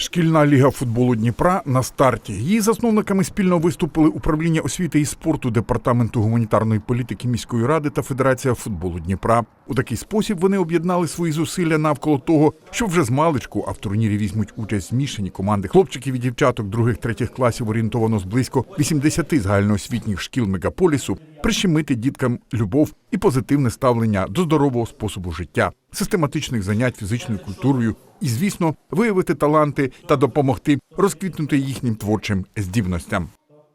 Шкільна ліга футболу Дніпра на старті. Її засновниками спільно виступили управління освіти і спорту департаменту гуманітарної політики міської ради та Федерація футболу Дніпра. У такий спосіб вони об'єднали свої зусилля навколо того, що вже з маличку, а в турнірі візьмуть участь змішані команди хлопчиків і дівчаток других третіх класів орієнтовано з близько 80 загальноосвітніх шкіл мегаполісу. Прищемити діткам любов і позитивне ставлення до здорового способу життя, систематичних занять фізичною культурою і, звісно, виявити таланти та допомогти розквітнути їхнім творчим здібностям.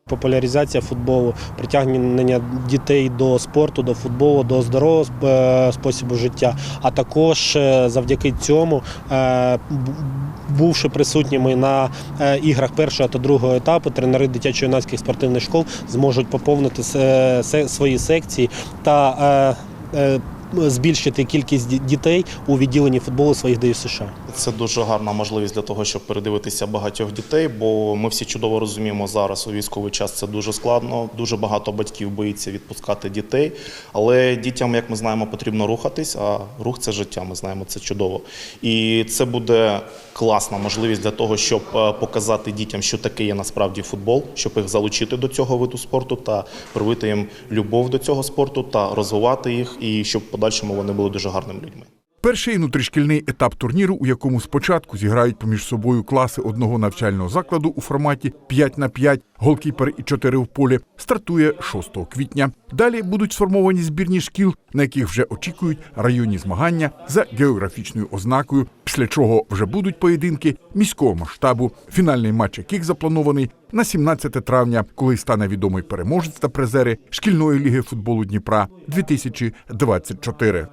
Популяризація футболу, притягнення дітей до спорту, до футболу, до здорового е, способу життя. А також е, завдяки цьому, е, бувши присутніми на іграх першого та другого етапу, тренери дитячо-юнацьких спортивних школ зможуть поповнити свої секції та збільшити кількість дітей у відділенні футболу своїх ДЮСШ. Це дуже гарна можливість для того, щоб передивитися багатьох дітей, бо ми всі чудово розуміємо зараз у військовий час це дуже складно. Дуже багато батьків боїться відпускати дітей. Але дітям, як ми знаємо, потрібно рухатись, а рух це життя. Ми знаємо це чудово. І це буде класна можливість для того, щоб е, показати дітям, що таке є насправді футбол, щоб їх залучити до цього виду спорту та привити їм любов до цього спорту та розвивати їх, і щоб в подальшому вони були дуже гарними людьми. Перший внутрішкільний етап турніру, у якому спочатку зіграють поміж собою класи одного навчального закладу у форматі 5 на 5, голкіпер і 4 в полі, стартує 6 квітня. Далі будуть сформовані збірні шкіл, на яких вже очікують районні змагання за географічною ознакою, після чого вже будуть поєдинки міського масштабу. Фінальний матч яких запланований на 17 травня, коли стане відомий переможець та призери шкільної ліги футболу Дніпра 2024.